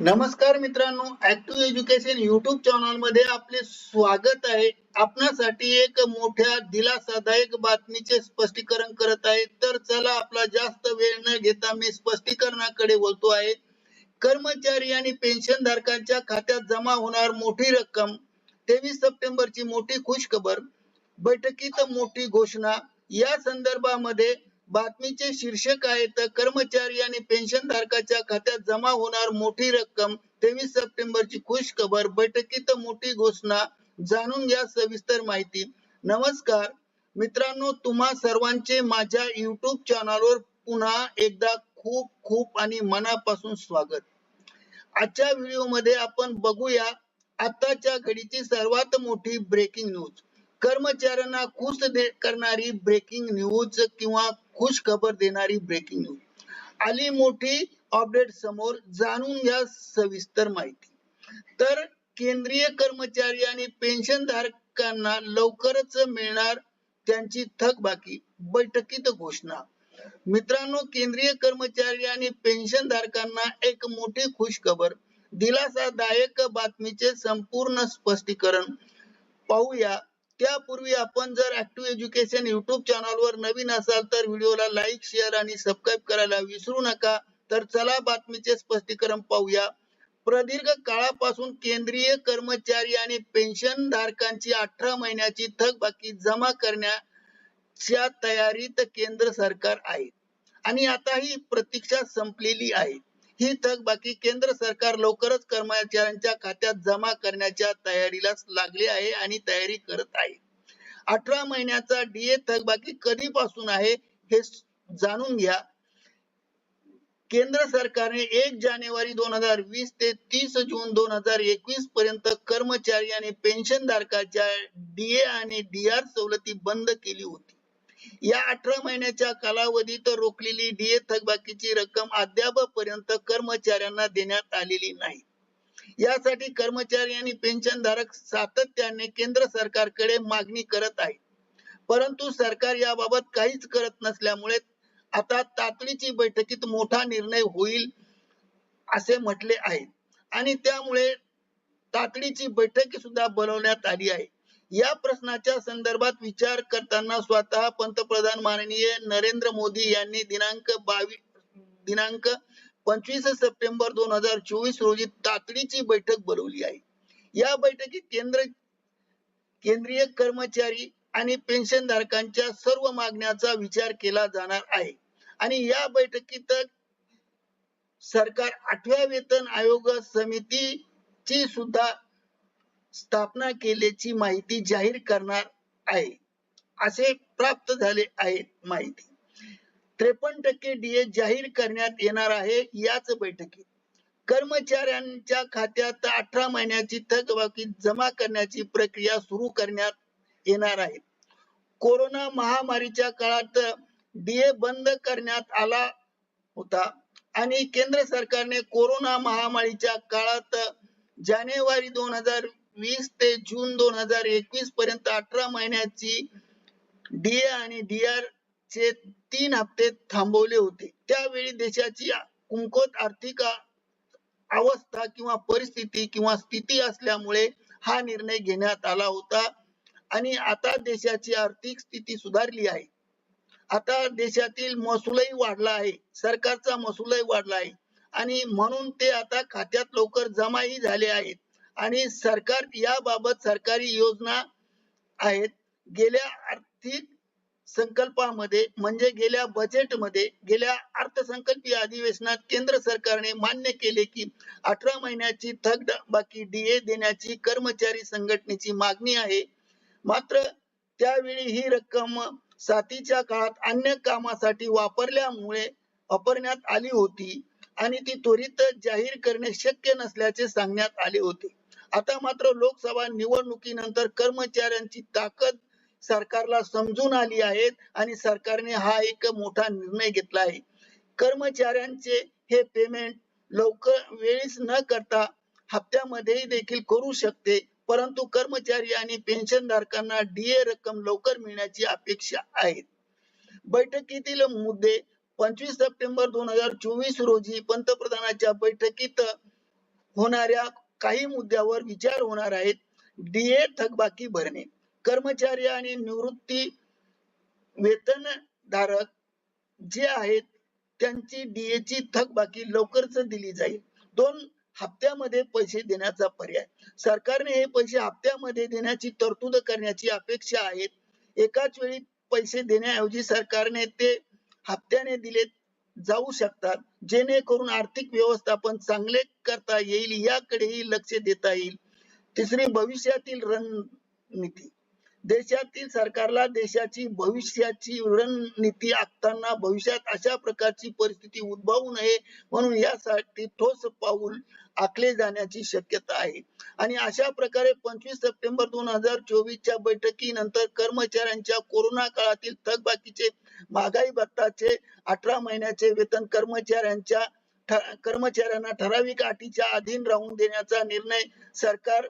नमस्कार मित्रांनो active education YouTube चॅनलमध्ये आपले स्वागत आहे. आपणासाठी एक मोठ्या दिलासादायक बातमीचे स्पष्टीकरण करत आहे. तर चला आपला जास्त वेळ न घेता मी स्पष्टीकरणाकडे बोलतो आहे. कर्मचारी आणि पेन्शन धारकांच्या खात्यात जमा होणार मोठी रक्कम तेवीस सप्टेंबरची मोठी खुशखबर बैठकीत मोठी घोषणा या संदर्भामध्ये बातमीचे शीर्षक आहे तर कर्मचारी आणि पेन्शन धारकाच्या खात्यात जमा होणार मोठी रक्कम तेवीस सप्टेंबरची खुश खबर बैठकीत मोठी घोषणा जाणून घ्या सविस्तर माहिती. नमस्कार मित्रांनो तुम्हा सर्वांचे माझ्या युट्यूब चॅनलवर पुन्हा एकदा खूप खूप आणि मनापासून स्वागत. आजच्या व्हिडिओमध्ये आपण बघूया आताच्या घडीची सर्वात मोठी ब्रेकिंग न्यूज कर्मचाऱ्यांना खुश करणारी ब्रेकिंग न्यूज किंवा खुश खबर देणारी ब्रेकिंग न्यूज आली मोठी अपडेट समोर जाणून घ्या सविस्तर माहिती. तर केंद्रीय कर्मचारी आणि पेन्शन धारकांना लवकरच मिळणार त्यांची थकबाकी बैठकीत घोषणा. मित्रांनो केंद्रीय कर्मचारी आणि पेन्शन धारकांना एक मोठी खुश खबर दिलासादायक बातमीचे संपूर्ण स्पष्टीकरण पाहूया त्यापूर्वी आपण जर ऍक्टिव्ह एज्युकेशन युट्यूब चॅनलवर नवीन असाल तर व्हिडिओला लाईक शेअर आणि सबस्क्राईब करायला विसरू नका. तर चला बातमीचे स्पष्टीकरण पाहूया. प्रदीर्घ काळापासून केंद्रीय कर्मचारी आणि पेन्शन धारकांची अठरा महिन्याची थकबाकी जमा करण्याच्या तयारीत केंद्र सरकार आहे. आणि आता ही प्रतीक्षा संपलेली आहे. ही थकबाकी केंद्र सरकार लवकरच कर्मचाऱ्यांच्या खात्यात जमा करण्याच्या तयारीला लागले आहे आणि तयारी करत आहे. अठरा महिन्याचा डीए थकबाकी कधीपासून आहे हे जाणून घ्या. केंद्र सरकारने एक जानेवारी दोन हजार वीस ते तीस जून दोन हजार एकवीस पर्यंत कर्मचारी आणि पेन्शन धारकाच्या डीए आणि डीआर सवलती बंद केली होती. या अठरा महिन्याच्या कालावधीत रोखलेली डीए थकबाकीची रक्कम अद्याप पर्यंत कर्मचाऱ्यांना देण्यात आलेली नाही. यासाठी कर्मचारी आणि पेन्शन धारक सातत्याने केंद्र सरकारकडे मागणी करत आहे परंतु सरकार याबाबत काहीच करत नसल्यामुळे आता तातडीची बैठकीत मोठा निर्णय होईल असे म्हटले आहे. आणि त्यामुळे तातडीची बैठक सुद्धा बोलवण्यात आली आहे. या प्रश्नाच्या संदर्भात विचार करताना स्वतः पंतप्रधान माननीय नरेंद्र मोदी यांनी दिनांक बावीस दिनांक पंचवीस सप्टेंबर दोन हजार चोवीस रोजी तातडीची बैठक बोलवली आहे. या बैठकीत केंद्र केंद्रीय कर्मचारी आणि पेन्शन धारकांच्या सर्व मागण्याचा विचार केला जाणार आहे. आणि या बैठकीत सरकार आठव्या वेतन आयोग समितीची सुद्धा स्थापना केल्याची माहिती जाहीर करणार आहे. असे प्राप्त झाले आहे माहिती. त्रेपन्न टक्के डीए जाहीर करण्यात येणार आहे याच बैठकीत. कर्मचाऱ्यांच्या खात्यात अठरा महिन्याची थकबाकी जमा करण्याची प्रक्रिया सुरू करण्यात येणार आहे. कोरोना महामारीच्या काळात डीए बंद करण्यात आला होता आणि केंद्र सरकारने कोरोना महामारीच्या काळात जानेवारी दोन हजार वीस ते जून दोन हजार एकवीस पर्यंत अठरा महिन्याची डीए आणि डीआर चे तीन हप्ते थांबवले होते. त्यावेळी देशाची कुंकोत आर्थिक अवस्था किंवा परिस्थिती किंवा स्थिती असल्यामुळे हा निर्णय घेण्यात आला होता आणि आता देशाची आर्थिक स्थिती सुधारली आहे. आता देशातील महसूलही वाढला आहे. सरकारचा महसूलही वाढला आहे. आणि म्हणून ते आता खात्यात लवकर जमाही झाले आहेत. आणि सरकार याबाबत सरकारी योजना आहेत. गेल्या आर्थिक संकल्पामध्ये म्हणजे गेल्या बजेटमध्ये गेल्या अर्थसंकल्पीय अधिवेशनात केंद्र सरकारने मान्य केले की अठरा महिन्याची थक बाकी डीए देण्याची कर्मचारी संघटनेची मागणी आहे. मात्र त्यावेळी ही रक्कम साथीच्या काळात अन्य कामासाठी वापरल्यामुळे वापरण्यात आली होती आणि ती त्वरित जाहीर करणे शक्य नसल्याचे सांगण्यात आले होते. आता मात्र लोकसभा निवडणुकीनंतर कर्मचाऱ्यांची ताकद सरकारला समजून आली आहे आणि सरकारने हा एक मोठा निर्णय घेतला आहे. कर्मचाऱ्यांचे हे पेमेंट लवकर वेळीच न करता हप्त्यामध्ये देखील करू शकते परंतु कर्मचारी आणि पेन्शन धारकांना डीए रक्कम लवकर मिळण्याची अपेक्षा आहे. बैठकीतील मुद्दे पंचवीस सप्टेंबर दोन हजार चोवीस रोजी पंतप्रधानांच्या बैठकीत होणाऱ्या काही मुद्द्यावर विचार होणार आहेत. डीए थकबाकी भरणे कर्मचारी आणि निवृत्ती वेतनधारक जे आहेत त्यांची डीए ची थकबाकी लवकरच दिली जाईल. दोन हप्त्यामध्ये पैसे देण्याचा पर्याय. सरकारने हे पैसे हप्त्यामध्ये देण्याची तरतूद करण्याची अपेक्षा आहे. एकाच वेळी पैसे देण्याऐवजी सरकारने ते हप्त्याने दिले जाऊ शकतात. जेणेकरून आर्थिक व्यवस्थापन चांगले करता येईल याकडेही लक्ष देता येईल. तिसरी भविष्यातील रणनीती. देशातील सरकारला देशाची भविष्याची रणनीती आखताना भविष्यात अशा प्रकारची परिस्थिती उद्भवू नये म्हणून यासाठी ठोस पाऊल आखले जाण्याची शक्यता आहे. आणि अशा प्रकारे पंचवीस सप्टेंबर दोन हजार चोवीसच्या बैठकीनंतर कर्मचाऱ्यांच्या कोरोना काळातील थकबाकीचे महागाई भत्ताचे अठरा महिन्याचे वेतन कर्मचाऱ्यांच्या कर्मचाऱ्यांना ठराविक अटीच्या अधीन राहून देण्याचा निर्णय सरकार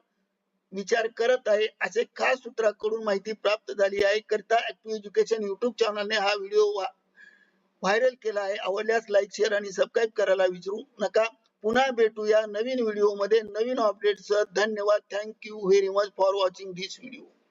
विचार करत आहे. असे खास सूत्राकडून माहिती प्राप्त झाली आहे. करता ऍक्टिव्ह एज्युकेशन युट्यूब चॅनलने हा व्हिडिओ व्हायरल केला आहे. आवडल्यास लाईक शेअर आणि सबस्क्राईब करायला विसरू नका. पुन्हा भेटूया नवीन व्हिडिओमध्ये. नवीन अपडेट सह धन्यवाद. Thank you very much for watching this video